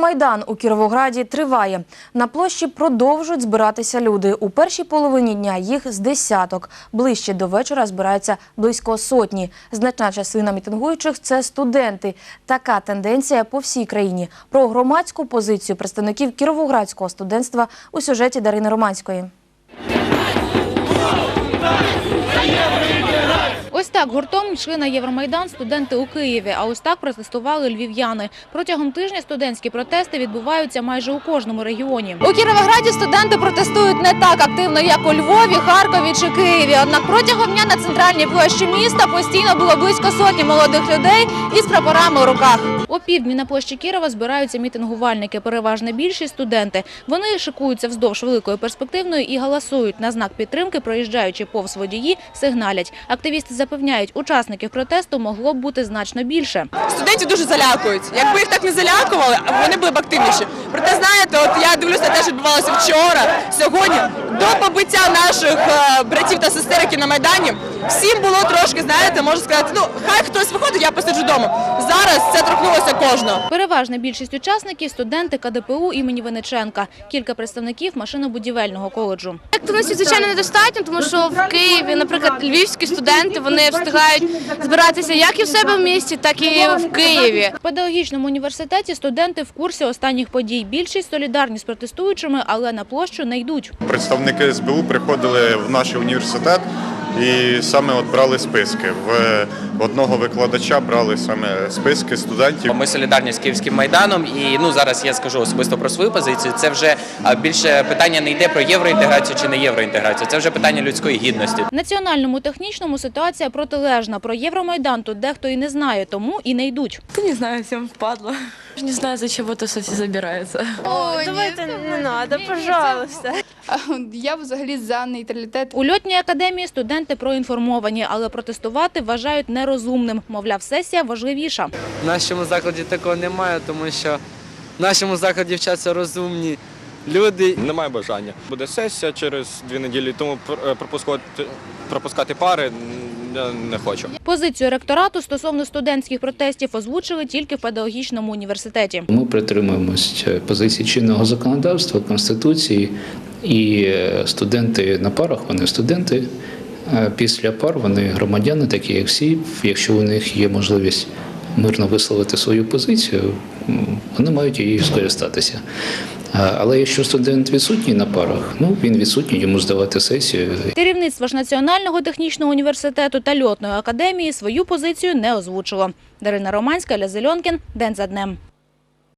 Євромайдан у Кіровограді триває. На площі продовжують збиратися люди. У першій половині дня їх з десяток. Ближче до вечора збираються близько сотні. Значна частина мітингуючих – це студенти. Така тенденція по всій країні. Про громадську позицію представників кіровоградського студентства у сюжеті Дарини Романської. Так гуртом йшли на Євромайдан студенти у Києві, а ось так протестували львів'яни. Протягом тижня студентські протести відбуваються майже у кожному регіоні. У Кіровограді студенти протестують не так активно, як у Львові, Харкові чи Києві. Однак протягом дня на центральній площі міста постійно було близько сотні молодих людей із прапорами у руках. О півдні на площі Кірова збираються мітингувальники, переважна більшість студенти. Вони шикуються вздовж великої перспективної і галасують на знак підтримки, проїжджаючи повз водії, сигналять. Активісти запевняють, учасників протесту могло б бути значно більше. студентів дуже залякують. Якби їх так не залякували, вони були б активніші. Проте знаєте, от я дивлюся, те, що відбувалося вчора, сьогодні, до побиття наших е, братів та сестер, які на майдані, всім було трошки, знаєте, можу сказати, ну хай хтось виходить, я посиджу вдома. Зараз це торкнулося кожного. Переважна більшість учасників – студенти КДПУ імені Вениченка, кілька представників машинобудівельного коледжу. Активності, звичайно, недостатньо, тому що в Києві, наприклад, львівські студенти вони встигають збиратися як і в себе в місті, так і в Києві. В педагогічному університеті студенти в курсі останніх подій. Більшість солідарні з протестуючими, але на площу не йдуть. Представники СБУ приходили в наш університет і саме от брали списки. В одного викладача брали саме списки студентів. Ми солідарні з Київським майданом, і ну зараз я скажу особисто про свою позицію. Це вже більше питання не йде про євроінтеграцію чи не євроінтеграцію. Це вже питання людської гідності. Національному технічному ситуація протилежна. Про Євромайдан тут дехто і не знає, тому і не йдуть. Да не знаю, всем впадло. Не знаю, зачем это все забирается. Давайте не треба, пожалуйста. Я взагалі за нейтралітет. У льотній академії студенти проінформовані, але протестувати вважають нерозумним. Мовляв, сесія важливіша. В нашому закладі такого немає, тому що в нашому закладі вчаться розумні люди. Немає бажання. Буде сесія через дві неділі, тому е, пропускати, пропускати пари я не хочу. Позицію ректорату стосовно студентських протестів озвучили тільки в педагогічному університеті. Ми притримуємось е, позиції чинного законодавства, конституції, і е, студенти на парах вони студенти. Після пар вони громадяни, такі як всі. Якщо у них є можливість мирно висловити свою позицію, вони мають її скористатися. Але якщо студент відсутній на парах, ну він відсутній, йому здавати сесію. Керівництво ж Національного технічного університету та льотної академії свою позицію не озвучило. Дарина Романська, Ля Зельонкін. День за днем.